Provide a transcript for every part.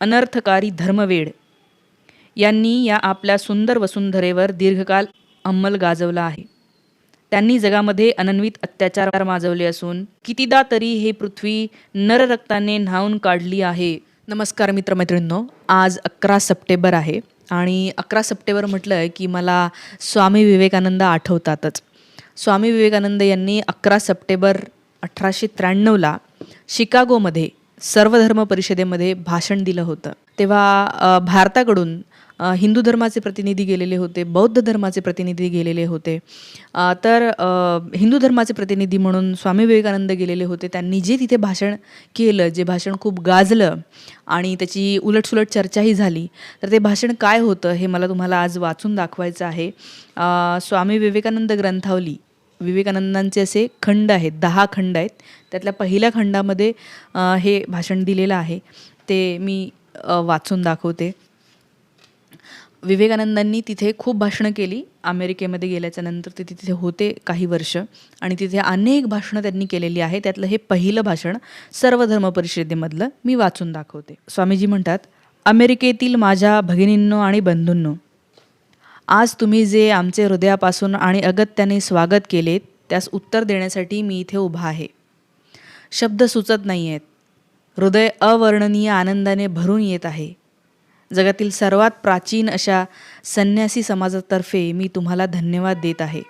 अनर्थकारी धर्मवेड. यांनी या आपल्या सुंदर वसुंधरेवर दीर्घकाल अंमल गाजवला आहे. त्यांनी जगामध्ये अनन्वित अत्याचार माजवले असून कितीदा तरी हे पृथ्वी नररक्ताने न्हावून काढली आहे. नमस्कार मित्रमैत्रिणींनो आज अकरा सप्टेंबर आहे आणि अकरा सप्टेंबर म्हटलं की मला स्वामी विवेकानंद आठवतातच. स्वामी विवेकानंद यांनी अकरा सप्टेंबर अठराशे त्र्याण्णवला शिकागोमध्ये सर्वधर्म परिषदेमध्ये भाषण दिलं होतं. तेव्हा भारताकडून हिंदू धर्माचे प्रतिनिधी गेलेले होते बौद्ध धर्माचे प्रतिनिधी गेलेले होते. तर हिंदू धर्माचे प्रतिनिधी म्हणून स्वामी विवेकानंद गेलेले होते. त्यांनी जे तिथे भाषण केलं जे भाषण खूप गाजलं आणि त्याची उलटसुलट चर्चाही झाली तर ते भाषण काय होतं हे मला तुम्हाला आज वाचून दाखवायचं आहे. स्वामी विवेकानंद ग्रंथावली विवेकानंदांचे असे खंड आहेत दहा खंड आहेत. त्यातल्या पहिल्या खंडामध्ये हे भाषण दिलेलं आहे. ते मी वाचून दाखवते. विवेकानंदांनी तिथे खूप भाषणं केली. अमेरिकेमध्ये गेल्याच्यानंतर ते तिथे होते काही वर्ष. आणि तिथे अनेक भाषणं त्यांनी केलेली आहे. त्यातलं हे पहिलं भाषण सर्वधर्म परिषदेमधलं मी वाचून दाखवते. स्वामीजी म्हणतात अमेरिकेतील माझ्या भगिनींनो आणि बंधूंनो आज तुम्ही जे आमचे हृदयापासून आणि अगत्याने स्वागत केलेत त्यास उत्तर देण्यासाठी मी इथे उभा आहे. शब्द सुचत नाही आहेत हृदय अवर्णनीय आनंदाने भरून येत आहे. जगातील सर्वात प्राचीन अशा संन्यासी समाजातर्फे मी तुम्हाला धन्यवाद देत आहे.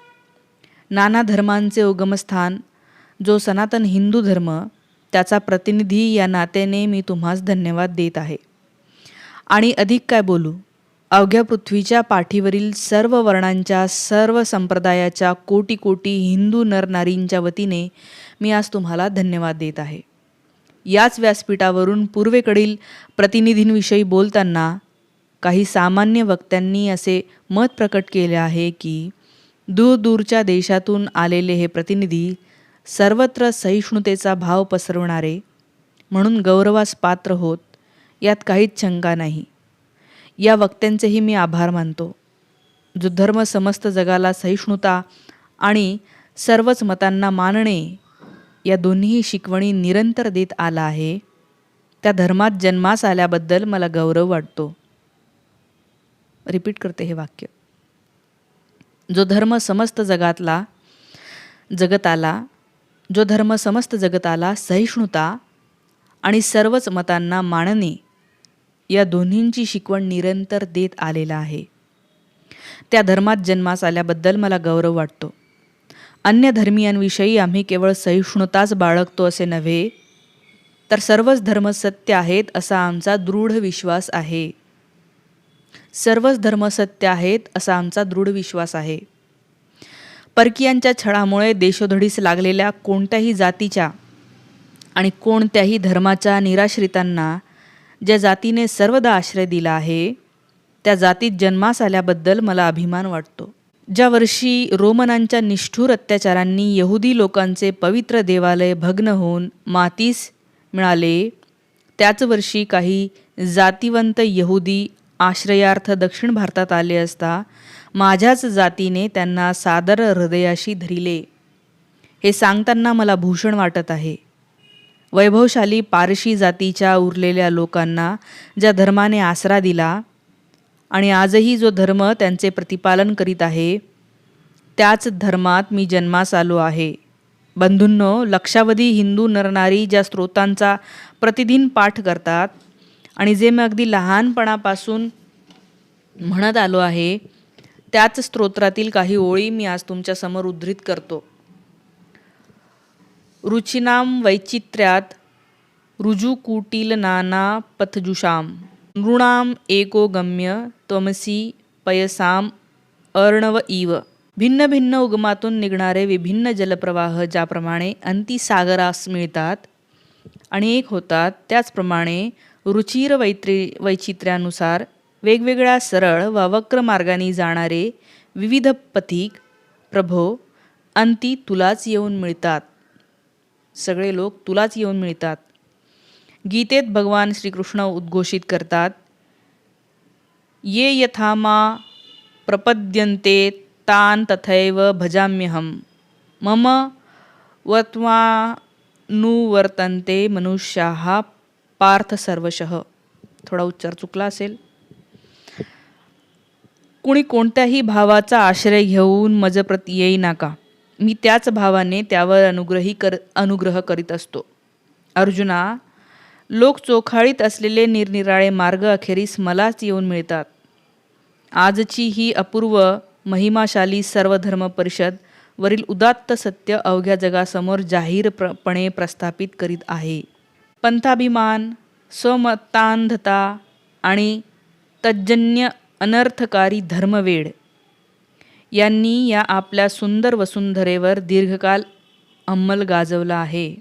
नाना धर्मांचे उगमस्थान जो सनातन हिंदू धर्म त्याचा प्रतिनिधी या नात्याने मी तुम्हास धन्यवाद देत आहे. आणि अधिक काय बोलू? अवघ्या पृथ्वीच्या पाठीवरील सर्व वर्णांच्या सर्व संप्रदायाच्या कोटी कोटी हिंदू नरनारींच्या वतीने मी आज तुम्हाला धन्यवाद देत आहे. याच व्यासपीठावरून पूर्वेकडील प्रतिनिधींविषयी बोलताना काही सामान्य वक्त्यांनी असे मत प्रकट केले आहे की दूरदूरच्या देशातून आलेले हे प्रतिनिधी सर्वत्र सहिष्णुतेचा भाव पसरवणारे म्हणून गौरवास पात्र होत यात काहीच शंका नाही. या वक्त्यांचेही मी आभार मानतो. जो धर्म समस्त जगाला सहिष्णुता आणि सर्वच मतांना मानणे या दोन्ही शिकवणी निरंतर देत आला आहे. त्या धर्मात जन्मास आल्याबद्दल मला गौरव वाटतो. रिपीट करते हे वाक्य. जो धर्म समस्त जगातला जगताला जो धर्म समस्त जगताला सहिष्णुता आणि सर्वच मतांना मानणे या दोन्हींची शिकवण निरंतर देत आलेला आहे. त्या धर्मात जन्मास आल्याबद्दल मला गौरव वाटतो. अन्य धर्मियांविषयी आम्ही केवळ सहिष्णुताच बाळगतो असे नव्हे तर सर्वच धर्म सत्य आहेत असा आमचा दृढ विश्वास आहे. सर्वच धर्म सत्य आहेत असा आमचा दृढ विश्वास आहे. परकीयांच्या छळामुळे देशोधडीस लागलेल्या कोणत्याही जातीच्या आणि कोणत्याही धर्माच्या निराश्रितांना ज्या जातीने सर्वदा आश्रय दिला आहे त्या जातीत जन्मास आल्याबद्दल मला अभिमान वाटतो. ज्या वर्षी रोमनांच्या निष्ठुर अत्याचारांनी यहुदी लोकांचे पवित्र देवालय भग्न होऊन मातीस मिळाले त्याच वर्षी काही जातिवंत यहुदी आश्रयार्थ दक्षिण भारतात आले असता माझ्याच जातीने त्यांना सादर हृदयाशी धरिले. हे सांगताना मला भूषण वाटत आहे. वैभवशाली पारशी जातीच्या उरलेल्या लोकांना ज्या धर्माने आसरा दिला आणि आजही जो धर्म त्यांचे प्रतिपालन करीत आहे त्याच धर्मात मी जन्मास आलो आहे. बंधूंनो लक्षावधी हिंदू नरनारी ज्या स्रोतांचा प्रतिदिन पाठ करतात आणि जे मी अगदी लहानपणापासून म्हणत आलो आहे त्याच स्तोत्रातील काही ओळी मी आज तुमच्यासमोर उद्धृत करतो. रुचिनाम वैचित्र्यात रुजुकुटील नाना पथजुषाम। नृणाम एको गम्य त्वमसी पयसाम अर्णव इव। भिन्न भिन्न उगमातून निघणारे विभिन्न जलप्रवाह ज्याप्रमाणे अंतिसागरास मिळतात आणि एक होतात त्याचप्रमाणे रुचिर वैत्री वैचित्र्यानुसार वेगवेगळ्या सरळ व वक्र मार्गाने जाणारे विविध पथिक प्रभो अंती तुलाच येऊन मिळतात। सगळे लोक तुलाच येऊन मिळतात. गीतेत भगवान श्रीकृष्ण उद्घोषित करतात ये यथामा प्रपद्यन्ते तान तथैव भजाम्यहम मम वत्वानुवर्तन्ते मनुष्याः पार्थ सर्वशः. थोडा उच्चार चुकला असेल. कुणी कोणत्याही भावाचा आश्रय घेऊन मजप्रत येई नाका. मी त्याच भावाने त्यावर अनुग्रही कर अनुग्रह करीत असतो. अर्जुना लोक चोखाळीत असलेले निरनिराळे मार्ग अखेरीस मलाच येऊन मिळतात. आजची ही अपूर्व महिमाशाली सर्वधर्म परिषद वरील उदात्त सत्य अवघ्या जगासमोर जाहीरपणे प्रस्थापित करीत आहे. पंथाभिमान स्वमतांधता आणि तज्जन्य अनर्थकारी धर्मवेड यांनी या आपल्या सुंदर वसुंधरेवर दीर्घकाल अंमल गाजवला आहे.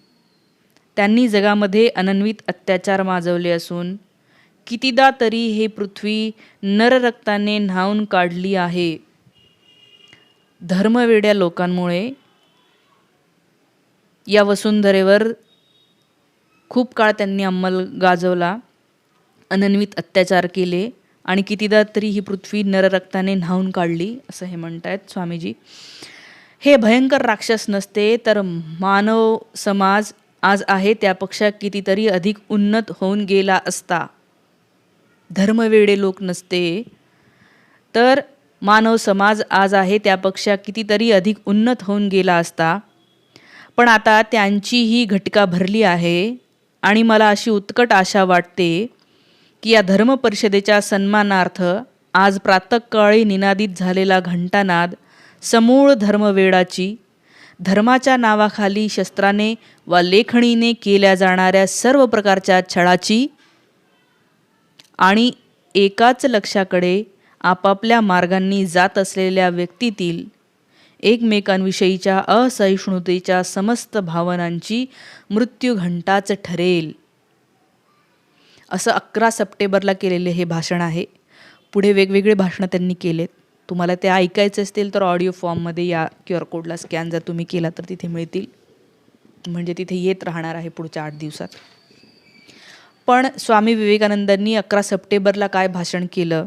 त्यांनी जगामध्ये अनन्वित अत्याचार माजवले असून कितीदा तरी हे पृथ्वी नररक्ताने न्हावून काढली आहे. धर्मवेड्या लोकांमुळे या वसुंधरेवर खूप काळ त्यांनी अंमल गाजवला अनन्वित अत्याचार केले. आणि कितीदा तरी ही पृथ्वी नररक्ताने न्हावून काढली असं हे म्हणतायत स्वामीजी. हे भयंकर राक्षस नसते तर मानव समाज आज आहे त्यापेक्षा कितीतरी अधिक उन्नत होऊन गेला असता. धर्मवेडे लोक नसते तर मानव समाज आज आहे त्यापेक्षा कितीतरी अधिक उन्नत होऊन गेला असता. पण आता त्यांची ही घटका भरली आहे आणि मला अशी उत्कट आशा वाटते की या धर्म परिषदेच्या सन्मानार्थ आज प्रातःकाळी निनादित झालेला घंटानाद समूळ धर्मवेडाची धर्माच्या नावाखाली शस्त्राने वा लेखणीने केल्या जाणाऱ्या सर्व प्रकारच्या छळाची आणि एकाच लक्षाकडे आपापल्या मार्गांनी जात असलेल्या व्यक्तीतील एकमेकांविषयीच्या असहिष्णुतेच्या समस्त भावनांची मृत्यू घंटाच ठरेल. असं अकरा सप्टेंबरला केलेले हे भाषण आहे. पुढे वेगवेगळे भाषणं त्यांनी केलेत. तुम्हाला ते ऐकायचे असतील तर ऑडिओ फॉर्ममध्ये या क्यू आर कोडला स्कॅन जर तुम्ही केला तर तिथे मिळतील. म्हणजे तिथे येत राहणार आहे पुढच्या आठ दिवसात. पण स्वामी विवेकानंदांनी अकरा सप्टेंबरला काय भाषण केलं?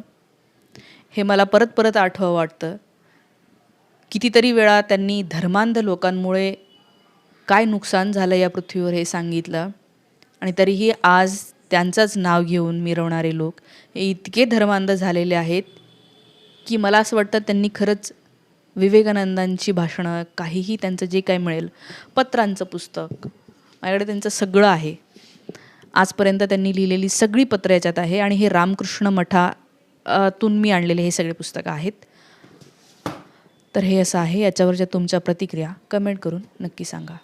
हे मला परत परत आठवं वाटतं. कितीतरी वेळा त्यांनी धर्मांध लोकांमुळे काय नुकसान झालं या पृथ्वीवर हे सांगितलं. आणि तरीही आज त्यांचंच नाव घेऊन मिरवणारे लोक. हे इतके धर्मांध झालेले आहेत की मला असं वाटतं त्यांनी खरंच विवेकानंदांची भाषणं काहीही त्यांचं जे काही मिळेल पत्रांचं पुस्तक माझ्याकडे त्यांचं सगळं आहे. आजपर्यंत त्यांनी लिहिलेली सगळी पत्रं याच्यात आहे आणि हे रामकृष्ण मठातून मी आणलेले हे सगळे पुस्तकं आहेत. तर हे असं आहे याच्यावरच्या तुमच्या प्रतिक्रिया. कमेंट करून नक्की सांगा.